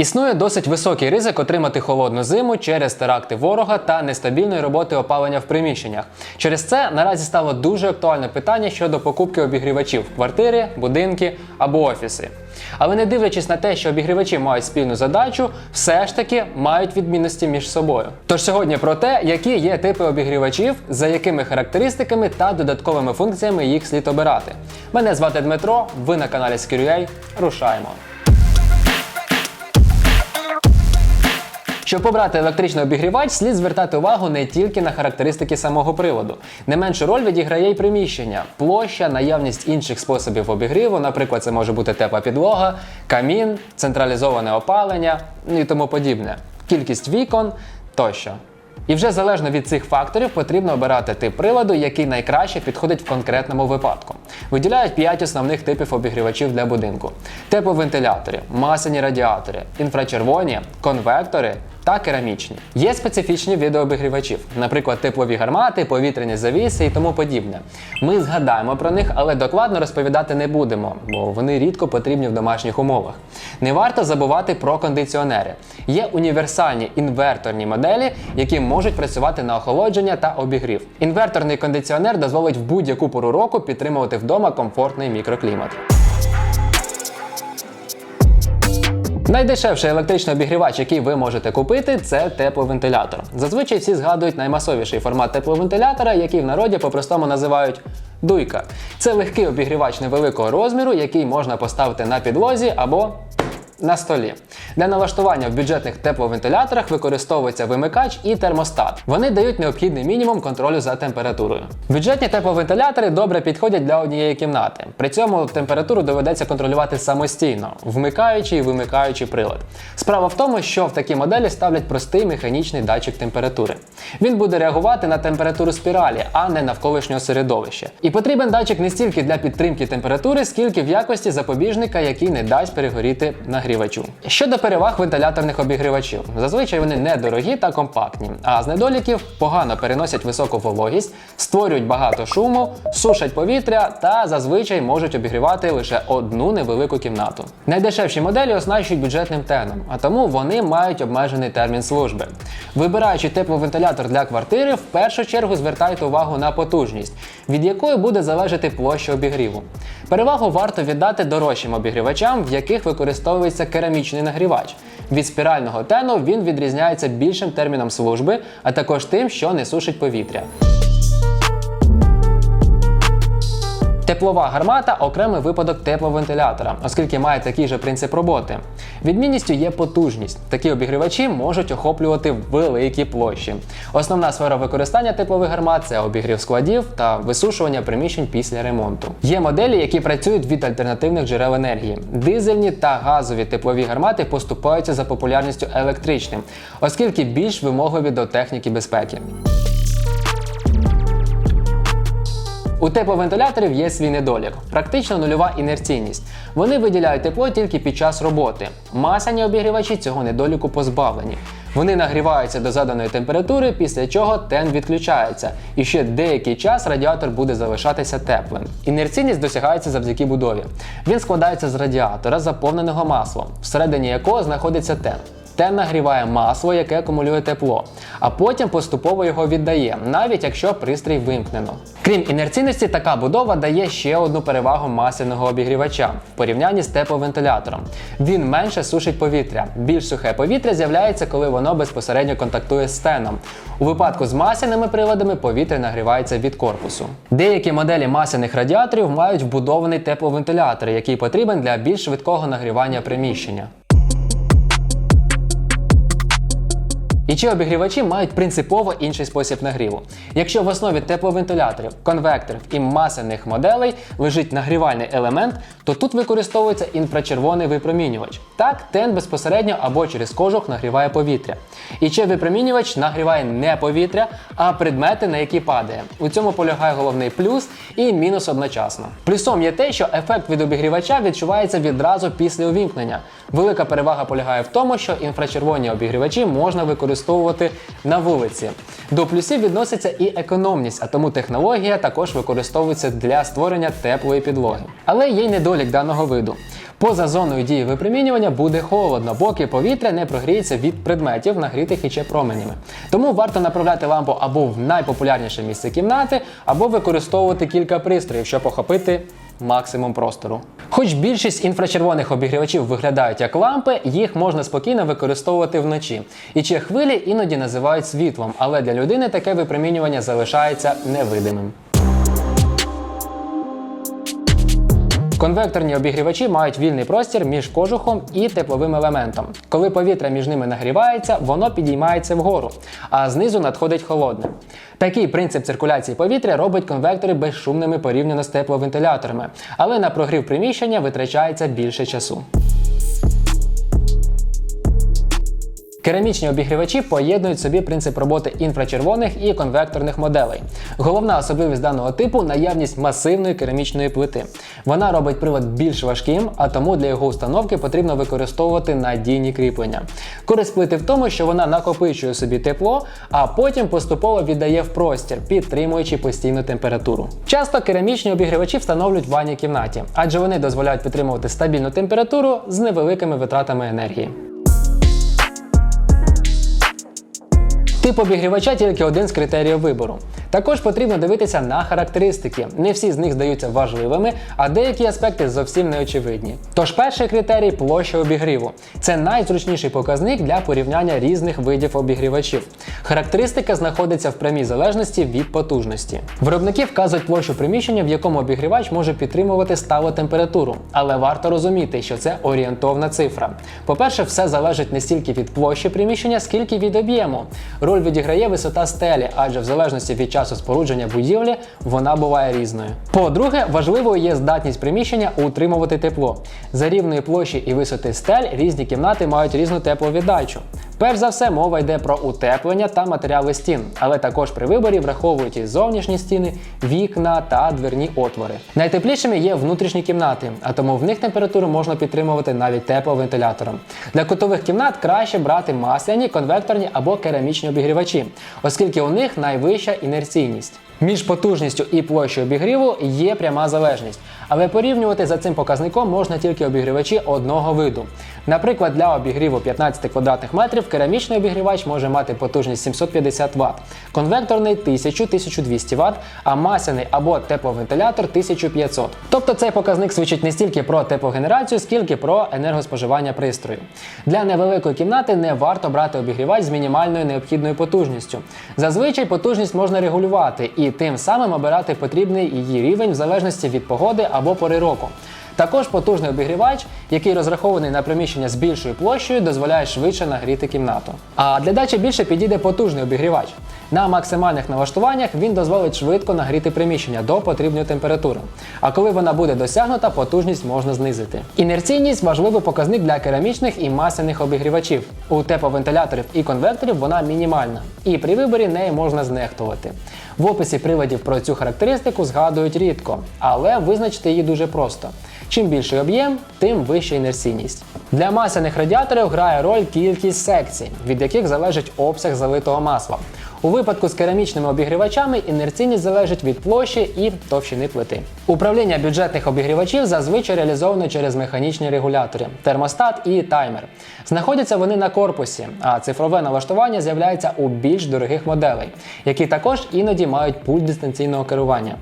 Існує досить високий ризик отримати холодну зиму через теракти ворога та нестабільної роботи опалення в приміщеннях. Через це наразі стало дуже актуальне питання щодо покупки обігрівачів в квартири, будинки або офіси. Але не дивлячись на те, що обігрівачі мають спільну задачу, все ж таки мають відмінності між собою. Тож сьогодні про те, які є типи обігрівачів, за якими характеристиками та додатковими функціями їх слід обирати. Мене звати Дмитро, ви на каналі Skirua. Рушаємо. Щоб обрати електричний обігрівач, слід звертати увагу не тільки на характеристики самого приладу. Не меншу роль відіграє й приміщення, площа, наявність інших способів обігріву, наприклад, це може бути тепла підлога, камін, централізоване опалення і тому подібне, кількість вікон тощо. І вже залежно від цих факторів потрібно обирати тип приладу, який найкраще підходить в конкретному випадку. Виділяють 5 основних типів обігрівачів для будинку: тепловентилятори, масляні радіатори, інфрачервоні, конвектори та керамічні. Є специфічні види обігрівачів, наприклад, теплові гармати, повітряні завіси і тому подібне. Ми згадаємо про них, але докладно розповідати не будемо, бо вони рідко потрібні в домашніх умовах. Не варто забувати про кондиціонери. Є універсальні інверторні моделі, які можуть працювати на охолодження та обігрів. Інверторний кондиціонер дозволить в будь-яку пору року підтримувати вдома комфортний мікроклімат. Найдешевший електричний обігрівач, який ви можете купити, це тепловентилятор. Зазвичай всі згадують наймасовіший формат тепловентилятора, який в народі по-простому називають дуйка. Це легкий обігрівач невеликого розміру, який можна поставити на підлозі або на столі. Для налаштування в бюджетних тепловентиляторах використовується вимикач і термостат. Вони дають необхідний мінімум контролю за температурою. Бюджетні тепловентилятори добре підходять для однієї кімнати. При цьому температуру доведеться контролювати самостійно, вмикаючи і вимикаючи прилад. Справа в тому, що в такі моделі ставлять простий механічний датчик температури. Він буде реагувати на температуру спіралі, а не навколишнього середовища. І потрібен датчик не стільки для підтримки температури, скільки в якості запобіжника, який не дасть перегоріти нагрівачу. Щодо переваг вентиляторних обігрівачів, зазвичай вони недорогі та компактні, а з недоліків погано переносять високу вологість, створюють багато шуму, сушать повітря та зазвичай можуть обігрівати лише одну невелику кімнату. Найдешевші моделі оснащують бюджетним теном, а тому вони мають обмежений термін служби. Вибираючи тепловентилятор для квартири, в першу чергу звертайте увагу на потужність, від якої буде залежати площа обігріву. Перевагу варто віддати дорожчим обігрівачам, в яких використовується керамічний нагрівач. Від спірального тену він відрізняється більшим терміном служби, а також тим, що не сушить повітря. Теплова гармата окремий випадок тепловентилятора, оскільки має такий же принцип роботи. Відмінністю є потужність. Такі обігрівачі можуть охоплювати великі площі. Основна сфера використання теплових гармат це обігрів складів та висушування приміщень після ремонту. Є моделі, які працюють від альтернативних джерел енергії. Дизельні та газові теплові гармати поступаються за популярністю електричним, оскільки більш вимогливі до техніки безпеки. У тепловентиляторів є свій недолік, практично нульова інерційність. Вони виділяють тепло тільки під час роботи. Масляні обігрівачі цього недоліку позбавлені. Вони нагріваються до заданої температури, після чого тен відключається, і ще деякий час радіатор буде залишатися теплим. Інерційність досягається завдяки будові. Він складається з радіатора, заповненого маслом, всередині якого знаходиться тен. Тен нагріває масло, яке акумулює тепло, а потім поступово його віддає, навіть якщо пристрій вимкнено. Крім інерційності, така будова дає ще одну перевагу масляного обігрівача в порівнянні з тепловентилятором. Він менше сушить повітря. Більш сухе повітря з'являється, коли воно безпосередньо контактує з теном. У випадку з масляними приладами повітря нагрівається від корпусу. Деякі моделі масляних радіаторів мають вбудований тепловентилятор, який потрібен для більш швидкого нагрівання приміщення. І чи обігрівачі мають принципово інший спосіб нагріву. Якщо в основі тепловентиляторів, конвекторів і масляних моделей лежить нагрівальний елемент, то тут використовується інфрачервоний випромінювач. Так, тен безпосередньо або через кожух нагріває повітря. І ще випромінювач нагріває не повітря, а предмети, на які падає. У цьому полягає головний плюс і мінус одночасно. Плюсом є те, що ефект від обігрівача відчувається відразу після увімкнення. Велика перевага полягає в тому, що інфрачервоні обігрівачі можна використовувати використовувати на вулиці. До плюсів відноситься і економність, а тому технологія також використовується для створення теплої підлоги. Але є й недолік даного виду. Поза зоною дії випромінювання буде холодно, поки повітря не прогріється від предметів, нагрітих іще променями. Тому варто направляти лампу або в найпопулярніше місце кімнати, або використовувати кілька пристроїв, щоб охопити максимум простору. Хоч більшість інфрачервоних обігрівачів виглядають як лампи, їх можна спокійно використовувати вночі. І чи хвилі іноді називають світлом, але для людини таке випромінювання залишається невидимим. Конвекторні обігрівачі мають вільний простір між кожухом і тепловим елементом. Коли повітря між ними нагрівається, воно підіймається вгору, а знизу надходить холодне. Такий принцип циркуляції повітря робить конвектори безшумними порівняно з тепловентиляторами, але на прогрів приміщення витрачається більше часу. Керамічні обігрівачі поєднують собі принцип роботи інфрачервоних і конвекторних моделей. Головна особливість даного типу наявність масивної керамічної плити. Вона робить прилад більш важким, а тому для його установки потрібно використовувати надійні кріплення. Користь плити в тому, що вона накопичує собі тепло, а потім поступово віддає в простір, підтримуючи постійну температуру. Часто керамічні обігрівачі встановлюють в ванній кімнаті, адже вони дозволяють підтримувати стабільну температуру з невеликими витратами енергії. Тип обігрівача тільки один з критеріїв вибору. Також потрібно дивитися на характеристики. Не всі з них здаються важливими, а деякі аспекти зовсім неочевидні. Тож перший критерій площа обігріву. Це найзручніший показник для порівняння різних видів обігрівачів. Характеристика знаходиться в прямій залежності від потужності. Виробники вказують площу приміщення, в якому обігрівач може підтримувати сталу температуру, але варто розуміти, що це орієнтовна цифра. По-перше, все залежить не стільки від площі приміщення, скільки від об'єму. Роль відіграє висота стелі, адже в залежності від часу спорудження будівлі вона буває різною. По-друге, важливою є здатність приміщення утримувати тепло. За рівної площі і висоти стель різні кімнати мають різну тепловіддачу. Перш за все, мова йде про утеплення та матеріали стін, але також при виборі враховують і зовнішні стіни, вікна та дверні отвори. Найтеплішими є внутрішні кімнати, а тому в них температуру можна підтримувати навіть тепловентилятором. Для кутових кімнат краще брати масляні, конвекторні або керамічні обігрівачі, оскільки у них найвища інерційність. Між потужністю і площею обігріву є пряма залежність, але порівнювати за цим показником можна тільки обігрівачі одного виду. Наприклад, для обігріву 15 квадратних метрів керамічний обігрівач може мати потужність 750 Вт, конвекторний 1000-1200 Вт, а масляний або тепловентилятор 1500. Тобто цей показник свідчить не стільки про теплогенерацію, скільки про енергоспоживання пристрою. Для невеликої кімнати не варто брати обігрівач з мінімальною необхідною потужністю. Зазвичай потужність можна регулювати і тим самим обирати потрібний її рівень в залежності від погоди або пори року. Також потужний обігрівач, який розрахований на приміщення з більшою площею, дозволяє швидше нагріти кімнату. А для дачі більше підійде потужний обігрівач. На максимальних налаштуваннях він дозволить швидко нагріти приміщення до потрібної температури. А коли вона буде досягнута, потужність можна знизити. Інерційність важливий показник для керамічних і масляних обігрівачів. У тепловентиляторів і конвекторів вона мінімальна, і при виборі неї можна знехтувати. В описі приладів про цю характеристику згадують рідко, але визначити її дуже просто. Чим більший об'єм, тим вища інерційність. Для масляних радіаторів грає роль кількість секцій, від яких залежить обсяг залитого масла. У випадку з керамічними обігрівачами інерційність залежить від площі і товщини плити. Управління бюджетних обігрівачів зазвичай реалізовано через механічні регулятори, термостат і таймер. Знаходяться вони на корпусі, а цифрове налаштування з'являється у більш дорогих моделей, які також іноді мають пульт дистанційного керування.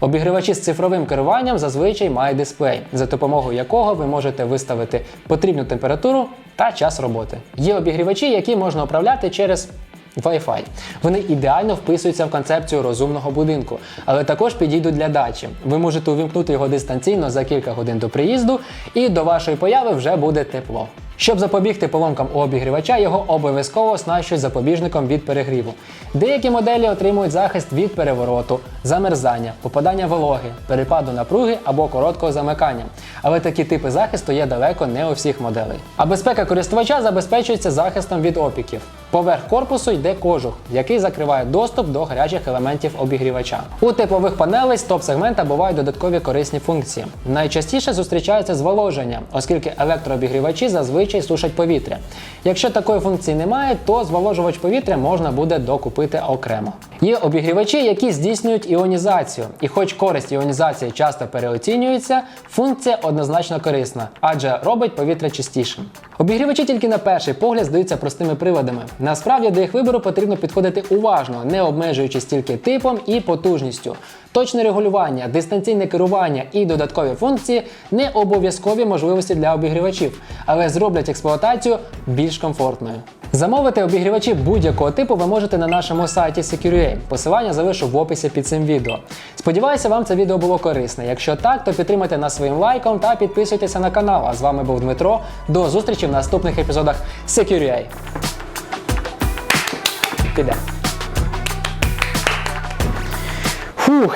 Обігрівачі з цифровим керуванням зазвичай мають дисплей, за допомогою якого ви можете виставити потрібну температуру та час роботи. Є обігрівачі, які можна управляти через Wi-Fi. Вони ідеально вписуються в концепцію розумного будинку, але також підійдуть для дачі. Ви можете увімкнути його дистанційно за кілька годин до приїзду, і до вашої появи вже буде тепло. Щоб запобігти поломкам у обігрівача, його обов'язково оснащують запобіжником від перегріву. Деякі моделі отримують захист від перевороту, замерзання, попадання вологи, перепаду напруги або короткого замикання. Але такі типи захисту є далеко не у всіх моделей. А безпека користувача забезпечується захистом від опіків. Поверх корпусу йде кожух, який закриває доступ до гарячих елементів обігрівача. У теплових панелей з топ-сегмента бувають додаткові корисні функції. Найчастіше зустрічається зволоження, оскільки електрообігрівачі зазвичай сушать повітря. Якщо такої функції немає, то зволожувач повітря можна буде докупити окремо. Є обігрівачі, які здійснюють іонізацію, і хоч користь іонізації часто переоцінюється, функція однозначно корисна, адже робить повітря чистішим. Обігрівачі тільки на перший погляд здаються простими приладами. Насправді до їх вибору потрібно підходити уважно, не обмежуючись тільки типом і потужністю. Точне регулювання, дистанційне керування і додаткові функції не обов'язкові можливості для обігрівачів, але зроблять експлуатацію більш комфортною. Замовити обігрівачі будь-якого типу ви можете на нашому сайті Secure.ua. Посилання залишу в описі під цим відео. Сподіваюся, вам це відео було корисне. Якщо так, то підтримайте нас своїм лайком та підписуйтеся на канал. А з вами був Дмитро. До зустрічі в наступних епізодах Secure.ua. 对。